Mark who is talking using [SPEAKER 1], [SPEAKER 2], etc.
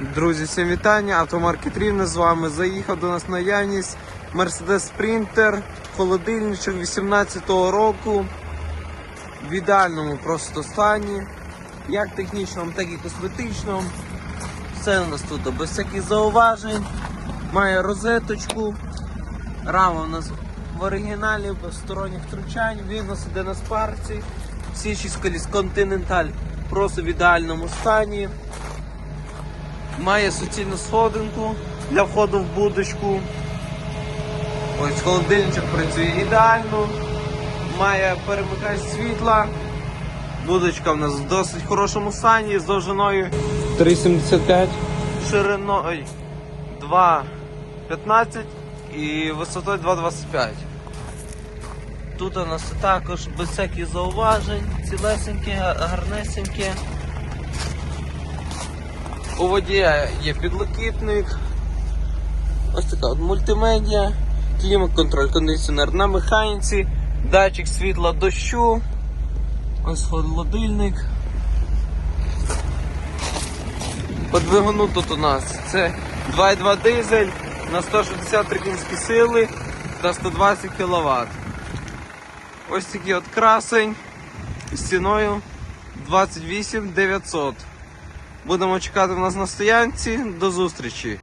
[SPEAKER 1] Друзі, всім вітання. Автомаркет Рівне з вами. Заїхав до нас наявність Mercedes Sprinter, холодильничок 18-го року. В ідеальному просто стані. Як технічному, так і косметичному. Все у нас тут без всяких зауважень. Має розеточку. Рама у нас в оригіналі, без сторонніх втручань. Він нас іде на спарці. Всі шість коліс Continental просто в ідеальному стані. Має суцільну сходинку для входу в будочку. Ось холодильничок працює ідеально. Має перемикач світла. Будочка в нас в досить хорошому стані з довжиною 3,75, шириною 2,15 і висотою 2,25. Тут у нас також без всяких зауважень, цілесеньке, гарнесеньке. У водія є підлокітник. Ось така от мультимедіа, клімат-контроль, кондиціонер на механіці, датчик світла дощу. Ось холодильник. По двигуну тут у нас це 2,2 дизель на 163 кінські сили та 120 кВт. Ось такий от красень з ціною 28 900. Будемо чекати в нас на стоянці. До зустрічі!